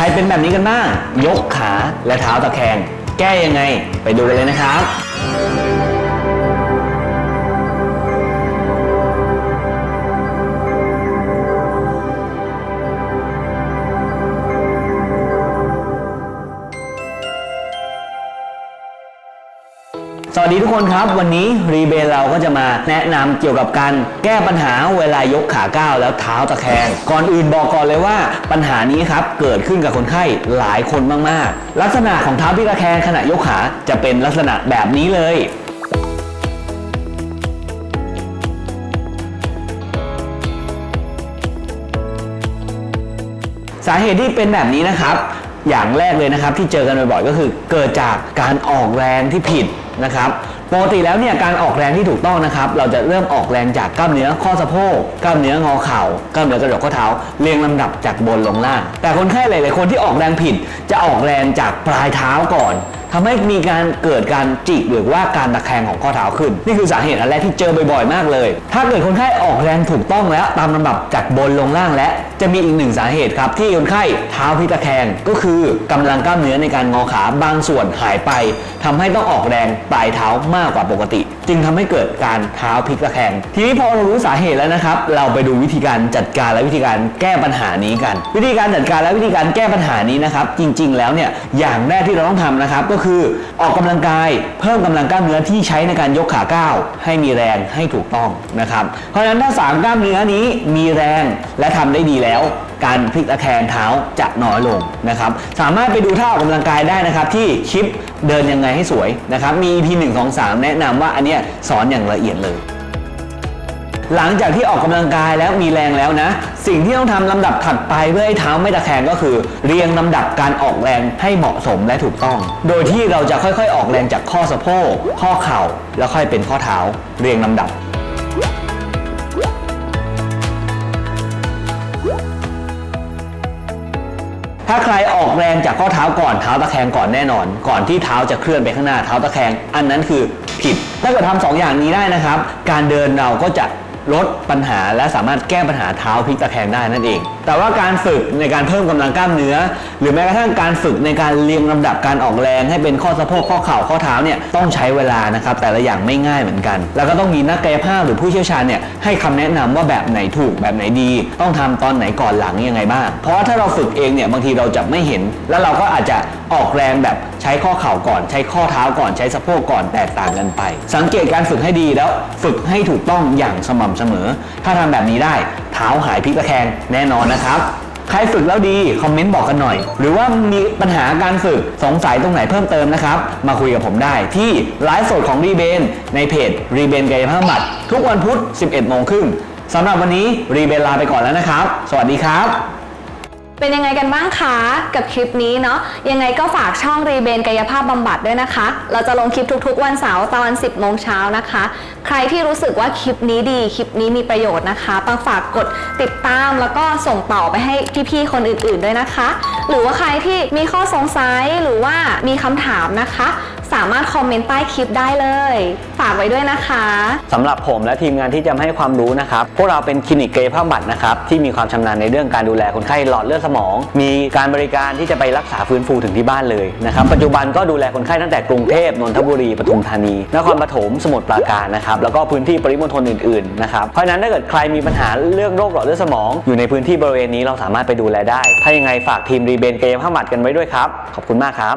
ใครเป็นแบบนี้กันบ้าง ยกขาและเท้าตะแคง แก้ยังไง ไปดูกันเลยนะครับ สวัสดีทุกคนครับ วันนี้รีเบนเราก็จะมาแนะนำเกี่ยวกับการแก้ปัญหาเวลายกขาก้าวแล้วเท้าตะแคง ก่อนอื่นบอกก่อนเลยว่าปัญหานี้ครับเกิดขึ้นกับคนไข้หลายคนมากๆ ลักษณะของเท้าพลิกตะแคงขณะยกขาจะเป็นลักษณะแบบนี้เลยสาเหตุที่เป็นแบบนี้นะครับ อย่างแรกเลยนะครับที่เจอกันบ่อยๆก็คือ เกิดจากการออกแรงที่ผิด นะครับปกติแล้วเนี่ยการออกแรงที่ถูกต้องนะครับ เราจะเริ่มออกแรงจากกล้ามเนื้อข้อสะโพกกล้ามเนื้องอเข่ากล้ามเนื้อกระดูกข้อเท้าเรียงลำดับจากบนลงล่าง แต่คนไข้หลาย ๆ คนที่ออกแรงผิดจะออกแรงจากปลายเท้าก่อน ทำให้มีการเกิดการจิกหรือว่าการตะแคงของข้อเท้าขึ้น นี่คือสาเหตุอันแรกที่เจอบ่อยๆ มากเลย ถ้าเกิดคนไข้ออกแรงถูกต้องแล้ว ตามลำดับจากบนลงล่างและจะมีอีกหนึ่งสาเหตุครับที่คนไข้เท้าพลิกตะแคงก็คือกำลังกล้ามเนื้อในการงอขาบางส่วนหายไปทำให้ต้องออกแรงปลายเท้ามากกว่าปกติ จึงทำให้เกิดการเท้าพลิกตะแคง ทีนี้พอเรารู้สาเหตุแล้วนะครับ เราไปดูวิธีการจัดการและวิธีการแก้ปัญหานี้กัน วิธีการจัดการและวิธีการแก้ปัญหานี้นะครับ จริง ๆ แล้วเนี่ยอย่างแรกที่เราต้องทำนะครับก็คือออกกำลังกายเพิ่มกำลังกล้ามเนื้อที่ใช้ในการยกขาก้าวให้มีแรงให้ถูกต้องนะครับ เพราะฉะนั้นถ้าสามกล้ามเนื้อนี้มีแรงและทำได้ดีแล้วการพลิกตะแคงเท้าจะน้อยลงนะครับ สามารถไปดูท่าออกกำลังกายได้นะครับ ที่คลิปเดินยังไงให้สวยนะครับ มี EP 1 2 3 แนะนำว่าอันเนี้ยสอนอย่างละเอียดเลย หลังจากที่ออกกำลังกายแล้วมีแรงแล้วนะ สิ่งที่ต้องทำลำดับถัดไปเพื่อให้เท้าไม่ตะแคงก็คือ เรียงลำดับการออกแรงให้เหมาะสมและถูกต้อง โดยที่เราจะค่อยๆ ออกแรงจากข้อสะโพกข้อเข่า แล้วค่อยเป็นข้อเท้า เรียงลำดับถ้าใครออกแรงจากข้อเท้าก่อนเท้าตะแคงก่อนแน่นอน ก่อนที่เท้าจะเคลื่อนไปข้างหน้าเท้าตะแคง อันนั้นคือผิด ถ้าเกิดทำสองอย่างนี้ได้นะครับ การเดินเราก็จะ ลดปัญหาและสามารถแก้ปัญหาเท้าพลิกตะแคงได้นั่นเอง แต่ว่าการฝึกในการเพิ่มกำลังกล้ามเนื้อ หรือแม้กระทั่งการฝึกในการเรียงลำดับการออกแรง ให้เป็นข้อสะโพกข้อเข่าข้อเท้าเนี่ยต้องใช้เวลานะครับแต่ละอย่างไม่ง่ายเหมือนกัน แล้วก็ต้องมีนักกายภาพหรือผู้เชี่ยวชาญเนี่ยให้คำแนะนำว่าแบบไหนถูกแบบไหนดี ต้องทำตอนไหนก่อนหลังยังไงบ้าง เพราะว่าถ้าเราฝึกเองเนี่ยบางทีเราจะไม่เห็น แล้วเราก็อาจจะออกแรงแบบใช้ข้อเข่าก่อน ใช้ข้อเท้าก่อนใช้สะโพกก่อนแตกต่างกันไป สังเกตการฝึกให้ดีแล้วฝึกให้ถูกต้องอย่างสม่ำเสมอ ถ้าทำแบบนี้ได้เท้าหายพลิกตะแคงแน่นอนนะครับใครฝึกแล้วดี คอมเมนต์บอกกันหน่อย หรือว่ามีปัญหาการฝึกสงสัยตรงไหนเพิ่มเติมนะครับ มาคุยกับผมได้ที่ไลฟ์สดของรีเบนในเพจรีเบนกายภาพบำบัดทุกวันพุธ 11 โมงครึ่งสำหรับวันนี้รีเบนลาไปก่อนแล้วนะครับ สวัสดีครับ เป็นยังไงกันบ้างคะกับคลิปนี้เนาะยังไงก็ฝากช่องรีเบนกายภาพบำบัดด้วยนะคะ เราจะลงคลิปทุกๆ วันเสาร์ตอน 10โมงเช้านะคะ ใครที่รู้สึกว่าคลิปนี้ดีคลิปนี้มีประโยชน์นะคะปังฝากกดติดตามแล้วก็ส่งต่อไปให้พี่ๆคนอื่นๆด้วยนะคะ หรือว่าใครที่มีข้อสงสัยหรือว่ามีคำถามนะคะามารถคอมเมนต์ใต้คลิปได้เลย ฝากไว้ด้วยนะคะสำหรับผมและทีมงานที่จะมาให้ความรู้นะครับ พวกเราเป็นคลินิกกายภาพบำบัดนะครับ ที่มีความชำนาญในเรื่องการดูแลคนไข้หลอดเลือดสมอง มีการบริการที่จะไปรักษาฟื้นฟูถึงที่บ้านเลยนะครับ ปัจจุบันก็ดูแลคนไข้ตั้งแต่กรุงเทพนนทบุรีปทุมธานี นครปฐมสมุทรปราการนะครับ แล้วก็พื้นที่ปริมณฑลอื่นๆนะครับ เพราะฉะนั้นถ้าเกิดใครมีปัญหาเรื่องโรคหลอดเลือดสมอง อยู่ในพื้นที่บริเวณนี้เราสามารถไปดูแลได้ ถ้ายังไงฝากทีมรีเบนกายภาพบำบัดกันไว้ด้วยครับ ขอบคุณมากครับ